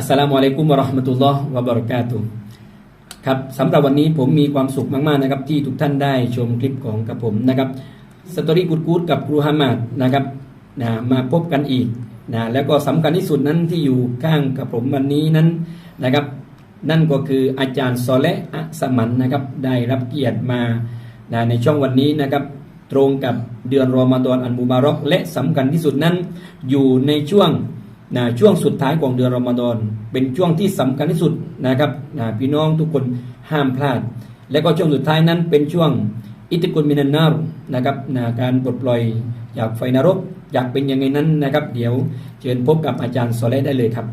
อัสสลามุอะลัยกุมวะราะห์มะตุลลอฮ์วะบะเราะกาตุครับสำหรับวันนี้ผมมีความสุขมากๆนะครับที่ทุกท่านได้ชมคลิปของกับผมนะครับสตอรี่กูดกูดกับครูฮามาดนะครับนะมาพบกันอีกนะแล้วก็สำคัญที่สุดนั้นที่อยู่ข้างกับผมวันนี้นั้นนะครับ นั่นก็คืออาจารย์ซอและอะสมันนะครับได้รับเกียรติมานะในช่องวันนี้นะครับ ตรงกับเดือนรอมฎอนอันมุบารอกและสำคัญที่สุดนั้นอยู่ในช่วง นะช่วงสุดท้ายของเดือนรอมฎอนเป็นช่วงที่สำคัญที่สุดนะครับนะพี่น้องทุกคนห้ามพลาด และก็ช่วงสุดท้ายนั้นเป็นช่วงอิติกุลมินันนารนะครับนะการปลดปล่อยจากไฟนรกอยากเป็นยังไงนั้นนะครับ เดี๋ยวเชิญพบกับอาจารย์ซอเลได้เลยครับ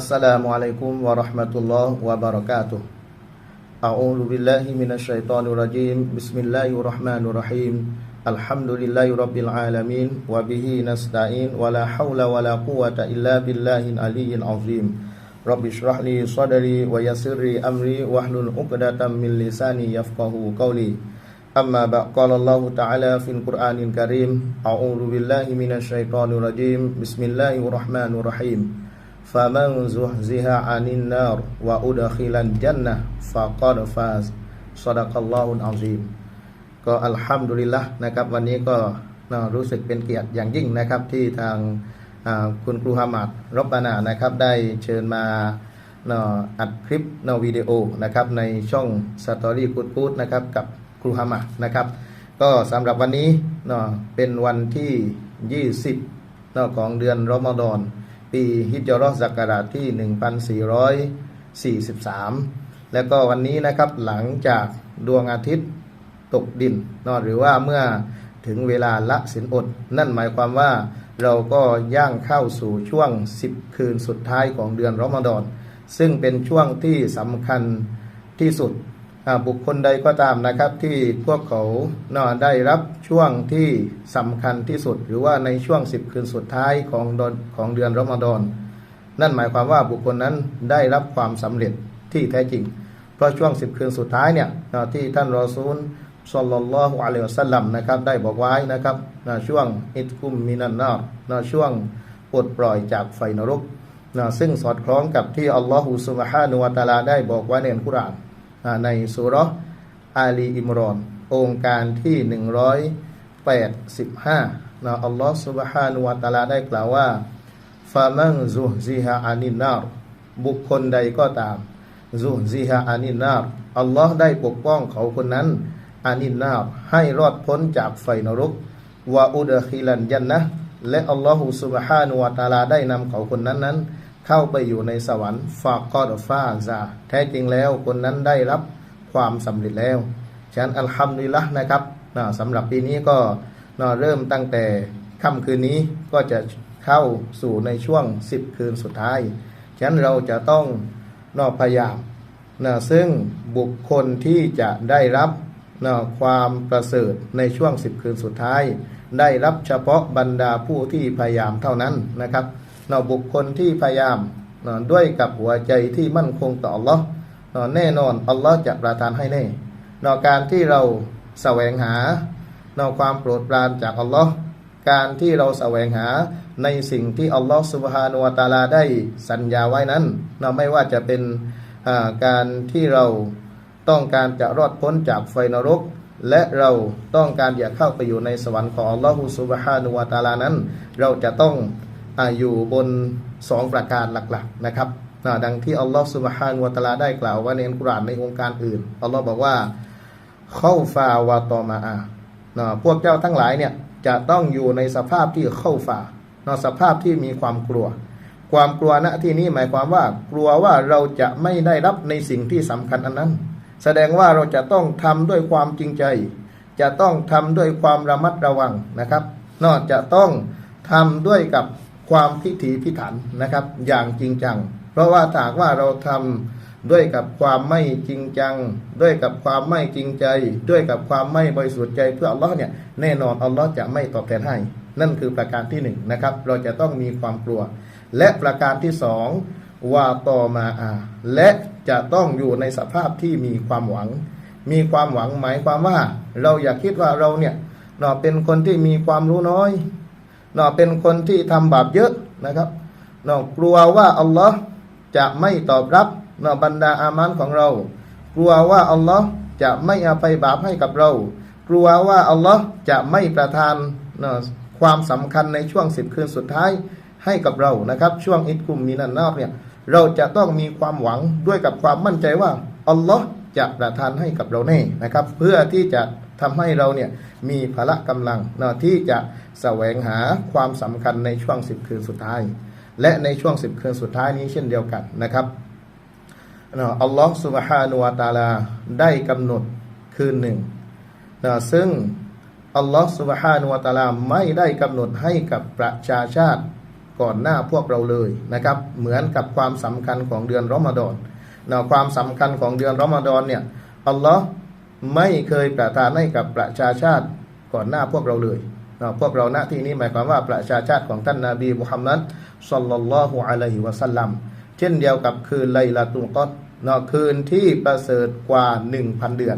السلام عليكم ورحمة الله وبركاته أعوذ بالله من الشيطان الرجيم بسم الله الرحمن الرحيم Alhamdulillahirabbil alamin wa bihi nasta'in wala haula wala quwata illa billahin aliyil azim. Rabbi shrahli sadari wa yassirli amri wahlul uqdatan min lisani yafqahu qawli. Amma ba'qala Allah ta'ala fil Qur'anil Karim, A'udhu billahi minasy syaithanir rajim. Bismillahirrahmanirrahim. Faman zuhziha 'anil nar wa udkhilan jannah faqad faz. Shadaqallahu azim. ก็อัลฮัมดุลิลละนะครับ วันนี้ก็รู้สึกเป็นเกียรติอย่างยิ่งนะครับที่ทางคุณครูฮามัดรบบานานะครับ ได้เชิญมาอัดคลิปนาวิดีโอนะครับในช่องสตอรี่กูดกูดนะครับกับครูฮามัดนะครับ ก็สำหรับวันนี้เป็นวันที่ 20นของเดือนรอมฎอนปีฮิจราะห์ศักราชที่ 1443 แล้วก็วันนี้นะครับหลังจากดวงอาทิตย์ ตกดินนาะหรือว่าเมื่อถึงเวลาละสินอด นั่นหมายความว่าเราก็ย่างเข้าสู่ช่วง 10 คืนสุดท้ายของเดือนรอมฎอนซึ่งเป็นช่วงที่สำคัญที่สุดบุคคลใดก็ตามนะครับที่พวกเขาเนาะได้รับช่วงที่สำคัญที่สุด หรือว่าในช่วง 10 คืนสุดท้ายของเดือนของเดือนรอมฎอนนั่นหมายความว่าบุคคลนั้นได้รับความสำเร็จที่แท้จริง เพราะช่วง 10 คืนสุดท้ายเนี่ยที่ท่านรอซูล สัลลัลลอฮุอะลัยฮิวะสัลลัมนะครับ ได้บอกไว้นะครับนะช่วงอิตกุมมินันนาร์นะช่วงปลดปล่อยจากไฟนรกนะซึ่งสอดคล้องกับที่อัลลอฮฺสุบฮานุวะตะอาลาได้บอกไว้ในอัลกุรอานนะในสุร์อาลีอิมรอน องค์การที่ 185นะอัลลอฮฺสุบฮานุวะตะอาลาได้กล่าวว่าฟามันซุฮซิฮะอานินนารบุคคลใดก็ตามซุฮซิฮะอานินนารอัลลอฮ์ได้ปกป้องเขาคนนั้น อานินนาบให้รอดพ้นจากไฟนรกวาอุดะคิลันยันนะและอัลลอฮฺสุบฮานุวาตาลาได้นำเขาคนนั้นนั้น เข้าไปอยู่ในสวรรค์ฟากอดฟาซาแท้จริงแล้วคนนั้นได้รับความสำเร็จแล้วฉะนั้นอัลฮัมดุลิลละนะครับนะสำหรับปีนี้ก็นะเริ่มตั้งแต่ค่ำคืนนี้ก็จะเข้าสู่ในช่วง 10 คืนสุดท้ายฉะนั้นเราจะต้องนอพยายามนะซึ่งบุคคลที่จะได้รับ นะความประเสริฐในช่วง 10 คืนสุดท้าย ได้รับเฉพาะบรรดาผู้ที่พยายามเท่านั้นนะครับนะบุคคลที่พยายามนะด้วยกับหัวใจที่มั่นคงต่อ Allah นะแน่นอนอัลลอฮ์จะประทานให้แน่นะการที่เราแสวงหานะความโปรดปรานจากอัลลอฮ์การที่เราแสวงหาในสิ่งที่อัลลอฮ์สุบฮานุวตาลาได้สัญญาไว้นั้นนะไม่ว่าจะเป็นอ่าการที่เรา ต้องการจะรอดพ้นจากไฟนรก และเราต้องการอยากเข้าไปอยู่ในสวรรค์ของอัลลอฮฺสุบฮานุวาตาลานั้น เราจะต้องออยู่บนสองประการหลักๆนะครับดังที่อัลลอฮฺสุบฮานุวาตาลาได้กล่าวว่าในอัลกุรอานในองค์การอื่นอัลลอฮ์บอกว่าเข้าฟาวาตอมาอาพวกเจ้าทั้งหลายเนี่ยจะต้องอยู่ในสภาพที่เข้าฟาสภาพที่มีความกลัว ความกลัวณที่นี้หมายความว่ากลัวว่าเราจะไม่ได้รับในสิ่งที่สำคัญอันนั้น แสดงว่าเราจะต้องทำด้วยความจริงใจ จะต้องทำด้วยความระมัดระวังนะครับ นอกจะต้องทำด้วยกับความพิถีพิถันนะครับ อย่างจริงจัง เพราะว่าถ้ากว่าเราทำด้วยกับความไม่จริงจัง ด้วยกับความไม่จริงใจ ด้วยกับความไม่บริสุทธิ์ใจเพื่ออัลลอฮ์เนี่ยแน่นอนอัลลอฮ์จะไม่ตอบแทนให้ นั่นคือประการที่หนึ่งนะครับ เราจะต้องมีความกลัว และประการที่สองว่าต่อมาอา และ จะต้องอยู่ในสภาพที่มีความหวัง มีความหวังหมายความว่า เราอย่าคิดว่าเราเนี่ยเนาะเป็นคนที่มีความรู้น้อยเนาะเป็นคนที่ทำบาปเยอะนะครับเนาะกลัวว่าอัลลอฮ์จะไม่ตอบรับเนาะบรรดาอามันของเรา กลัวว่าอัลลอฮ์จะไม่อภัยบาปให้กับเรา กลัวว่าอัลลอฮ์จะไม่ประทานเนาะความสำคัญในช่วงสิบคืนสุดท้ายให้กับเรานะครับ ช่วงอิดกุมมินันนอกเนี่ย เราจะต้องมีความหวังด้วยกับความมั่นใจว่าอัลลอฮ์จะประทานให้กับเราแน่นะครับ เพื่อที่จะทำให้เราเนี่ยมีพละกำลังนาะที่จะแสวงหาความสำคัญในช่วงสิบคืนสุดท้าย และในช่วงสิบคืนสุดท้ายนี้เช่นเดียวกันนะครับนะอัลลอฮ์สุบฮานุวาตาลาได้กำหนดคืนหนึ่งนาะซึ่งอัลลอฮ์สุบฮานุวาตาลาไม่ได้กำหนดให้กับประชาชาติ ก่อนหน้าพวกเราเลยนะครับ เหมือนกับความสำคัญของเดือนรอมฎอนเนาะความสำคัญของเดือนรอมฎอนเนี่ยอัลลอฮ์ไม่เคยประทานให้กับประชาชาติก่อนหน้าพวกเราเลยเนาะพวกเราณที่นี้หมายความว่าประชาชาติของท่านนาบีมุฮัมมัดศ็อลลัลลอฮุอะลัยฮิวะสัลลัมเช่นเดียวกับคืนไลลาตุลกอดเนาะคืนที่ประเสริฐกว่า 1,000 เดือน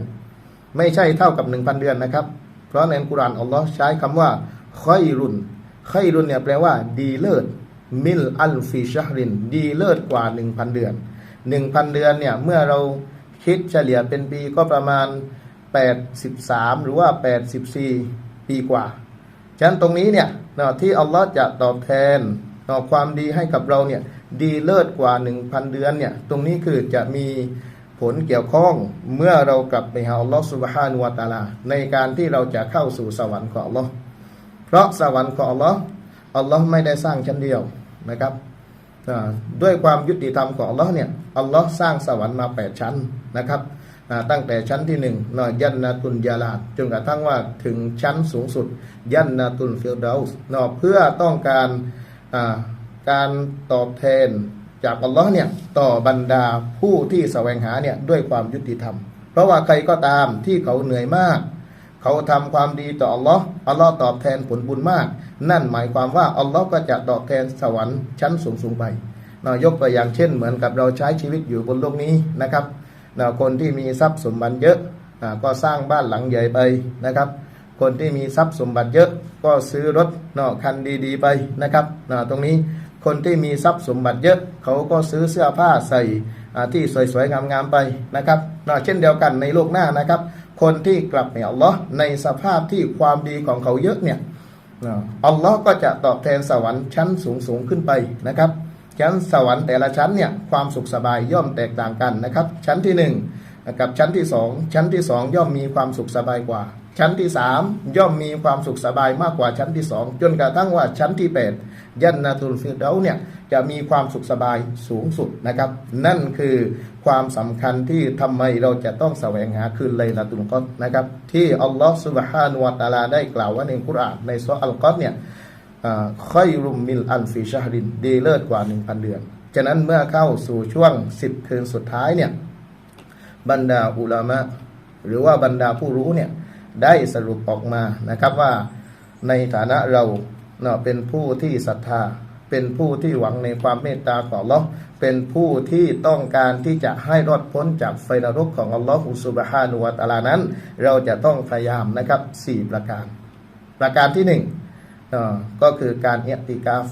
ไม่ใช่เท่ากับ 1,000 เดือนนะครับ เพราะในกุรานอัลลอฮ์ใช้คำว่าค่อยรุน ค่อยรุนเนี่ยแปลว่าดีเลิศมิลอัลฟิชฮริน ดีเลิศกว่า 1,000 เดือน 1,000 เดือนเนี่ยเมื่อเราคิดเฉลี่ยเป็นปีก็ประมาณ 83 หรือว่า 84 ปีกว่า ฉะนั้นตรงนี้เนี่ยเนาะที่อัลลอฮ์จะตอบแทนความดีให้กับเราเนี่ยดีเลิศกว่า 1,000 เดือนเนี่ยตรงนี้คือจะมีผลเกี่ยวข้องเมื่อเรากลับไปหาอัลลอฮ์สุบฮานุวาตาลา ในการที่เราจะเข้าสู่สวรรค์ของอัลลอฮ์ เพราะสวรรค์ของอัลลอฮ์อัลลอฮ์ไม่ได้สร้างชั้นเดียวนะครับด้วยความยุติธรรมของอัลลอฮ์เนี่ยอัลลอฮ์สร้างสวรรค์มา 8 ชั้นนะครับตั้งแต่ชั้นที่หนึ่งนาะยันนาตุนยาลาดจนกระทั่งว่าถึงชั้นสูงสุด ยันนาตุนฟิลดาส์เนาะเพื่อต้องการการตอบแทนจากอัลลอฮ์เนี่ยต่อบรรดาผู้ที่แสวงหาเนี่ยด้วยความยุติธรรม เพราะว่าใครก็ตามที่เขาเหนื่อยมาก เขาทำความดีต่ออัลลอฮ์อัลลอฮ์ตอบแทนผลบุญมาก นั่นหมายความว่าอัลลอฮ์ก็จะตอบแทนสวรรค์ชั้นสูงสูงไปเนาะยกตัวอย่างเช่น เหมือนกับเราใช้ชีวิตอยู่บนโลกนี้นะครับเนาะคนที่มีทรัพย์สมบัติเยอะก็สร้างบ้านหลังใหญ่ไปนะครับ คนที่มีทรัพย์สมบัติเยอะ ก็ซื้อรถเนาะคันดีๆไปนะครับนะตรงนี้คนที่มีทรัพย์สมบัติเยอะ เขาก็ซื้อเสื้อผ้าใส่ที่สวยๆงามๆไปนะครับเนาะเช่นเดียวกันในโลกหน้านะครับคนที่กลับเนี่ยอัลลอฮ์ในสภาพที่ความดีของเขาเยอะเนี่ยอัลลอฮ์ก็จะตอบแทนสวรรค์ชั้นสูงสูงขึ้นไปนะครับ ชั้นสวรรค์แต่ละชั้นเนี่ยความสุขสบายย่อมแตกต่างกันนะครับ ชั้นที่หนึ่งกับชั้นที่สองชั้นที่สองย่อมมีความสุขสบายกว่า ชั้นที่สามย่อมมีความสุขสบายมากกว่าชั้นที่สองจนกระทั่งว่าชั้นที่แปดยันนาตุลฟิรเดาเนี่ยจะมีความสุขสบายสูงสุดนะครับ นั่นคือความสำคัญที่ทำไมเราจะต้องแสวงหาคืนไลยลาตุลกอดนะครับ ที่อัลลอฮฺสุบฮานุวตะอาลาได้กล่าวว่าในกุรานในสุรอัลกอดเนี่ยค่อยรุมมิลอันฟีชาฮรินดีเลิศกว่า1,000เดือนฉะนั้นเมื่อเข้าสู่ช่วง10คืนสุดท้ายเนี่ยบรรดาอุลามะหรือว่าบรรดาผู้รู้เนี่ย ได้สรุปออกมานะครับว่าในฐานะเราเนาะเป็นผู้ที่ศรัทธา เป็นผู้ที่หวังในความเมตตาของอัลลอฮ์เป็นผู้ที่ต้องการที่จะให้รอดพ้นจากไฟนรกของอัลลอฮฺสุบฮานุวะตาลานั้น เราจะต้องพยายามนะครับสี่ประการ ประการที่หนึ่งเอ่อก็คือการเอติกาฟ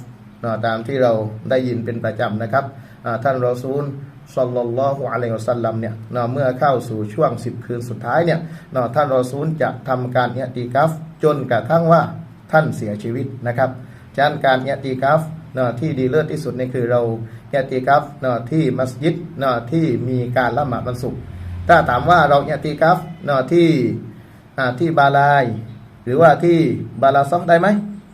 ตามที่เราได้ยินเป็นประจำนะครับท่านรอซูล สัลลัลลอฮุอะลัยฮิวสัลลัมเนี่ยเนาะเมื่อเข้าสู่ช่วง 10 คืนสุดท้ายเนี่ยเนาะท่านรอซูลจะทำการเอติกาฟจนกระทั่งว่าท่านเสียชีวิตนะครับฉะนั้นการเอติกาฟเนาะที่ดีเลิศที่สุดนี่คือเราเอติกาฟเนาะที่มัสยิดเนาะที่มีการละหมาดวันศุกร์ถ้าถามว่าเราเอติกาฟเนาะที่ที่บาลาย หรือว่าที่บาลาซอกได้ไหม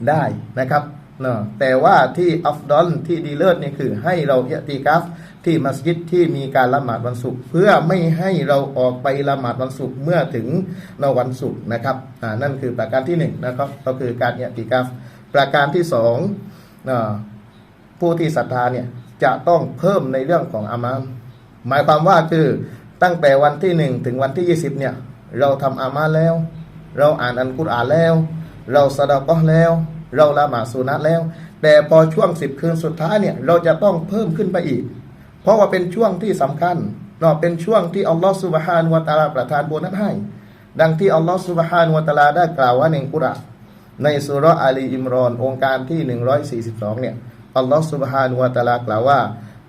ได้นะครับเนาะแต่ว่าที่อัฟดอลที่ดีเลิศนี่คือให้เราเอติกัฟ ที่มัสยิดที่มีการละหมาดวันศุกร์เพื่อไม่ให้เราออกไปละหมาดวันศุกร์เมื่อถึงนวันศุกร์นะครับอ่านั่นคือประการที่หนึ่งนะครับก็คือการเอติกัฟประการที่สองผู้ที่ศรัทธาเนี่ยจะต้องเพิ่มในเรื่องของอามานหมายความว่าคือตั้งแต่วันที่หนึ่งถึงวันที่ยี่สิบเนี่ยเราทำอามานแล้ว เราอ่านอันกุรอานแล้ว เราสะดาก็แล้ว เราละหมาดสุนัตแล้ว แต่พอช่วงสิบคืนสุดท้ายเนี่ยเราจะต้องเพิ่มขึ้นไปอีก เพราะว่าเป็นช่วงที่สำคัญเนาะเป็นช่วงที่อัลลอฮฺสุบฮานุวะตะอาลาประทานโบนัสให้ ดังที่อัลลอฮฺสุบฮานุวะตะอาลาได้กล่าวว่าในกุรอานในสุร์อาลีอิมรอน องค์การที่ 142 เนี่ยอัลลอฮฺสุบฮานุวะตะอาลากล่าวว่า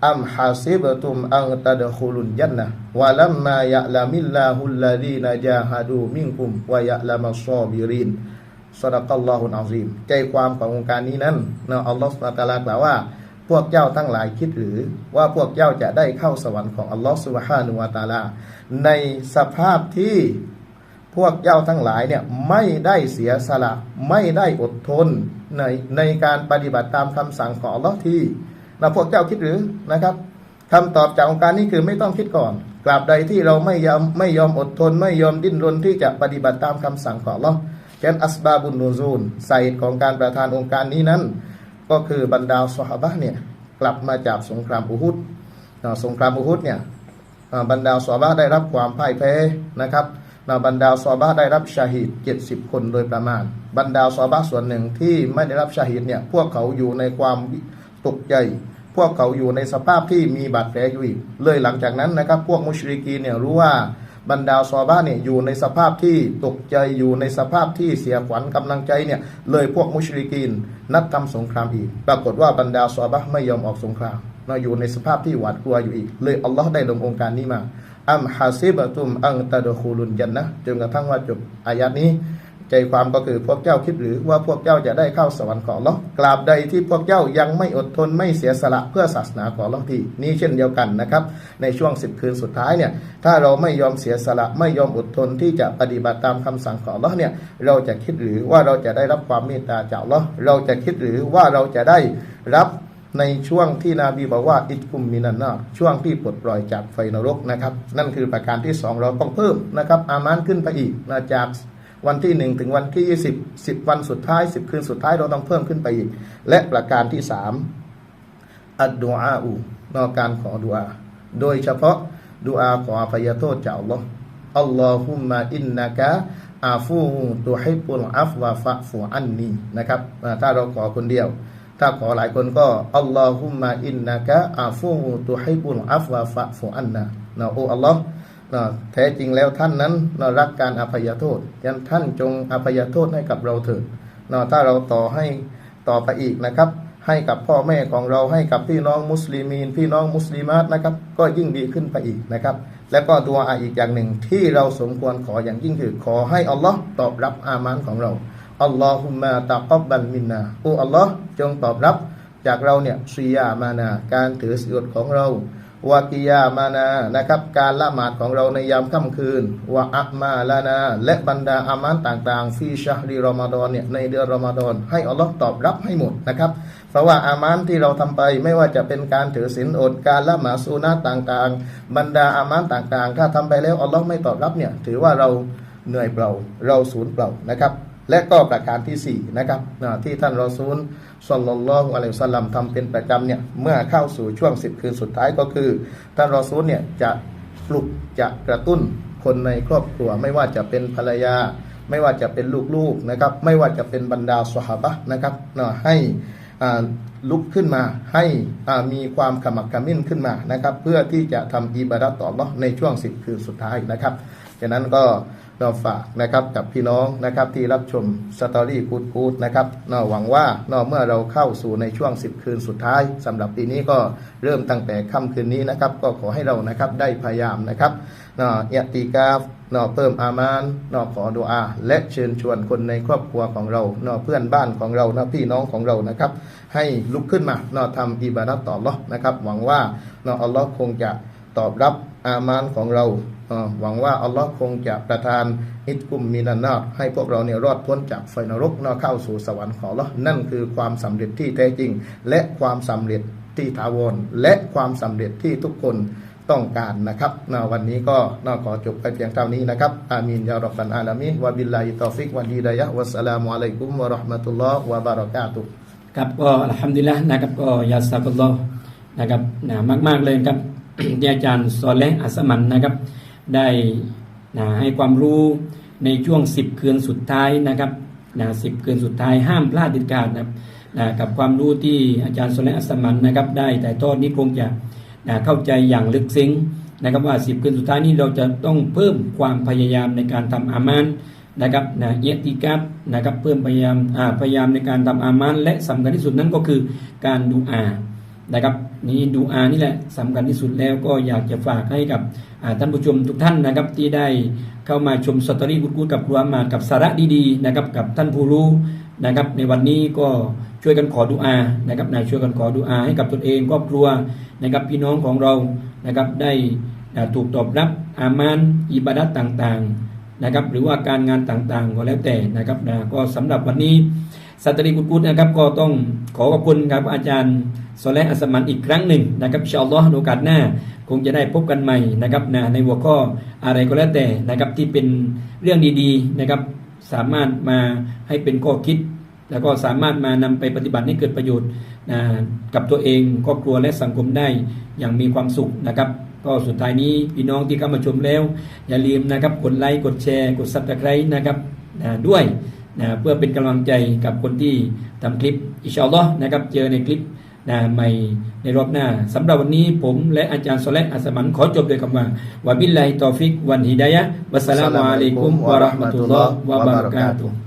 อัมฮาซิบตุมอังตะดคุลุนยันนะวะลัมมายะลามิลลาฮุลลาดีนจาฮาดูมิงกุมวะยะลามัสซอบิรินสดะกัลลอฮุนอาซีมใจความขององค์การนี้นั้นเนาะอัลลอฮฺสุบฮานวะตะอาลากล่าวว่า พวกเจ้าทั้งหลายคิดหรือว่าพวกเจ้าจะได้เข้าสวรรค์ของอัลลอฮฺสุบฮานุวะตาลา ในสภาพที่พวกเจ้าทั้งหลายเนี่ยไม่ได้เสียสละไม่ได้อดทนในในการปฏิบัติตามคำสั่งของอัลลอฮ์ที่นะพวกเจ้าคิดหรือนะครับคำตอบจากองค์การนี้คือไม่ต้องคิดก่อนกราบใดที่เราไม่ยอมไม่ยอมอดทน ไม่ยอมดิ้นรนที่จะปฏิบัติตามคำสั่งของอัลลอฮ์เช่นอัสบาบุนนูซูลสาเหตุของการประทานองค์การนี้นั้น ก็คือบรรดาสหบะเนี่ยกลับมาจากสงครามอุฮุดสงครามอุฮุดเนี่ยบรรดาสหบะได้รับความพ่ายแพ้นะครับบรรดาสหบะได้รับชาฮิด70 คนโดยประมาณ บรรดาสหบะส่วนหนึ่งที่ไม่ได้รับชาฮิดเนี่ยพวกเขาอยู่ในความตกใจ พวกเขาอยู่ในสภาพที่มีบาดแผลอยู่อีกเลยหลังจากนั้นนะครับ พวกมุชริกีเนี่ยรู้ว่า บรรดาซอบ้าเนี่ยอยู่ในสภาพที่ตกใจอยู่ในสภาพที่เสียขวัญกำลังใจเนี่ยเลยพวกมุชริกีน นัดทำสงครามอีก ปรากฏว่าบรรดาซอบ้าไม่ยอมออกสงครามเราอยู่ในสภาพที่หวาดกลัวอยู่อีก เลยอัลลอฮ์ได้ลงองค์การนี้มาอัมฮาซิบะตุมอังตะดคูลุนยันนะจนกระทั่งว่าจบอายัดนี้ ใจความก็คือพวกเจ้าคิดหรือว่าพวกเจ้าจะได้เข้าสวรรค์ของอัลอ์กราบใดที่พวกเจ้ายังไม่อดทนไม่เสียสละเพื่อศาสนาของลอที่นี้เช่นเดียวกันนะครับ ในช่วงสิบคืนสุดท้ายเนี่ยถ้าเราไม่ยอมเสียสละไม่ยอมอดทนที่จะปฏิบัติตามคำสั่งของลอเนี่ยเราจะคิดหรือว่าเราจะได้รับความเมตตาจากลอเราจะคิดหรือว่าเราจะได้รับในช่วงที่นบีบอกว่าอิดกุมมินันนาช่วงที่ปลดปล่อยจากไฟนรกนะครับ นั่นคือประการที่สองเราต้องเพิ่มนะครับ อามานขึ้นไปอีกนะจาก วันที่หนึ่งถึงวันที่ยี่สิบสิบวันสุดท้ายสิบคืนสุดท้ายเราต้องเพิ่มขึ้นไปอีก และประการที่สามอัดดูอาอูนอกการขอดุอาโดยเฉพาะดุอาขออภัยโทษจากอัลลอฮ์อัลลอฮุมมาอินนะกะอาฟูตุฮิบุลอัฟวะฟะฟูอันนีนะครับถ้าเราขอคนเดียว ถ้าขอหลายคนก็อัลลอฮุมมาอินนะกะอาฟูตุฮิบุลอัฟวะฟะฟูอันนะนะโอ้อัลลอฮ์ แท้จริงแล้วท่านนั้นนะรักการอภัยโทษยันท่านจงอภัยโทษให้กับเราเถิดนะถ้าเราต่อให้ต่อไปอีกนะครับ ให้กับพ่อแม่ของเราให้กับพี่น้องมุสลิมีน พี่น้องมุสลิมาตนะครับ ก็ยิ่งดีขึ้นไปอีกนะครับ แล้วก็ตัวอาอีกอย่างหนึ่งที่เราสมควรขออย่างยิ่งคือขอให้อัลลอฮ์ตอบรับอามานของเราอัลลอฮุมมาตะกับบันมินนาโอ้อัลลอฮ์จงตอบรับจากเราเนี่ยซียามานา การถือศีลของเรา วากิยามานานะครับ การละหมาดของเราในยามค่ำคืนวะอักมาลานา และบรรดาอามานต่างๆฟีชารีรอมฎอนเนี่ยในเดือนรอมฎอนให้อัลลอฮ์ตอบรับให้หมดนะครับ เพราะว่าอามานที่เราทำไปไม่ว่าจะเป็นการถือศีลอดการละหมาดซูนาต่างๆ บรรดาอามานต่างๆ ถ้าทำไปแล้วอัลลอฮ์ไม่ตอบรับเนี่ยถือว่าเราเหนื่อยเปล่าเราสูญเปล่านะครับ และก็ประการที่สี่นะครับที่ท่านรอซูลสัลลลอฮุอะลัยฮิวะสัลลัมทำเป็นประจำเนี่ยเมื่อเข้าสู่ช่วงสิบคืนสุดท้ายก็คือ ท่านรอซูลเนี่ยจะปลุกจะกระตุ้นคนในครอบครัว ไม่ว่าจะเป็นภรรยา ไม่ว่าจะเป็นลูกๆนะครับไม่ว่าจะเป็นบรรดาสหบะนะครับเนาะให้ลุกขึ้นมาให้มีความขมักขมิ้นขึ้นมานะครับเพื่อที่จะทำอิบาดัตต่ออัลเลาะในช่วงสิบคืนสุดท้ายนะครับฉะนั้นก็ เราฝากนะครับกับพี่น้องนะครับที่รับชมสตอรี่กูดกูดนะครับนาหวังว่านาเมื่อเราเข้าสู่ในช่วง 10 คืนสุดท้ายสำหรับปีนี้ก็เริ่มตั้งแต่ค่ำคืนนี้นะครับ ก็ขอให้เรานะครับได้พยายามนะครับนาะยะตีกาฟนาเพิ่มอามานนาขอดุอา และเชิญชวนคนในครอบครัวของเรานาเพื่อนบ้านของเรานาพี่น้องของเรานะครับ ให้ลุกขึ้นมานาทำอิบาดัตต่ออัลเลาะห์นะครับ หวังว่านาอัลลอฮ์คงจะตอบรับอามานของเรา หวังว่าอัลลอฮ์คงจะประทานอิดกุมมินันนารให้พวกเราเนี่ยรอดพ้นจากไฟนรกนาเข้าสู่สวรรค์ของอัลลอฮ์นั่นคือความสำเร็จที่แท้จริง และความสำเร็จที่ถาวรและความสำเร็จที่ทุกคนต้องการนะครับนะวันนี้ก็น่าขอจบไปเพียงเท่านี้นะครับ อามีนยารับบันอาลามินวะบิลลาฮิตอฟิกวันฮีดายะวัสสลามุอะลัยกุมวะราะห์มะตุลลอฮ์วะบารอกาตุครับก็อัลฮัมดุลิลละนะครับก็ยาสักุลลอฮ์นะครับนะมาก ๆ เลยครับที่อาจารย์ซอเลห์อัสมันนะครับ ได้นะให้ความรู้ในช่วง 10 คืนสุดท้ายนะครับนะสิคืนสุดท้ายห้ามพลาดเด็ดขาดนะครับนะกับความรู้ที่อาจารย์ซเลห์อัสมันนะครับได้แต่ทอดนี้คงจะนะเข้าใจอย่างลึกซึ้งนะครับว่า 10 คืนสุดท้ายนี้เราจะต้องเพิ่มความพยายามในการทำอามานนะครับนะเยติกับนะครับเพิ่มพยายามพยายามในการทำอามานและสำคัญที่สุดนั้นก็คือการดูอานะครับ นี้ดูอานี่แหละสำคัญที่สุดแล้วก็อยากจะฝากให้กับท่านผู้ชมทุกท่านนะครับที่ได้เข้ามาชมสตอรี่กูดกับครูอามากับสาระดีๆนะครับกับท่านผู้รู้นะครับในวันนี้ก็ช่วยกันขอดุอานะครับนะช่วยกันขอดุอาให้กับตนเองครอบครัวนะครับพี่น้องของเรานะครับได้ถูกตอบรับอามานอิบาดัตต่างๆนะครับหรือว่าการงานต่างๆก็แล้วแต่นะครับนะก็สำหรับวันนี้ สัตรีกุดกุดนะครับก็ต้องขอขอบคุณครับอาจารย์โซเลอัสมันอีกครั้งหนึ่งนะครับชาอัลลอฮ์ในโอกาสหน้า คงจะได้พบกันใหม่นะครับนะในหัวข้ออะไรก็แล้วแต่นะครับที่เป็นเรื่องดีๆนะครับสามารถมาให้เป็นข้อคิด แล้วก็สามารถมานำไปปฏิบัติให้เกิดประโยชน์นะกับตัวเองครอบครัวและสังคมได้อย่างมีความสุขนะครับก็สุดท้ายนี้พี่น้องที่เข้ามาชมแล้ว อย่าลืมนะครับกดไลค์กดแชร์ กดซับสไครต์นะครับนะด้วย นะเพื่อเป็นกำลังใจกับคนที่ทำคลิปอิชอัลลอฮ์นะครับเจอในคลิปนะใหม่ในรอบหน้าสำหรับวันนี้ผมและอาจารย์โซเลห์อัสมันขอจบด้วยคำว่าวะบิลลาฮิตอฟิกวันฮิดายะบัสสลามุอะลัยกุมวะราะห์มะตุลลอฮ์วะบะเราะกาตุฮ์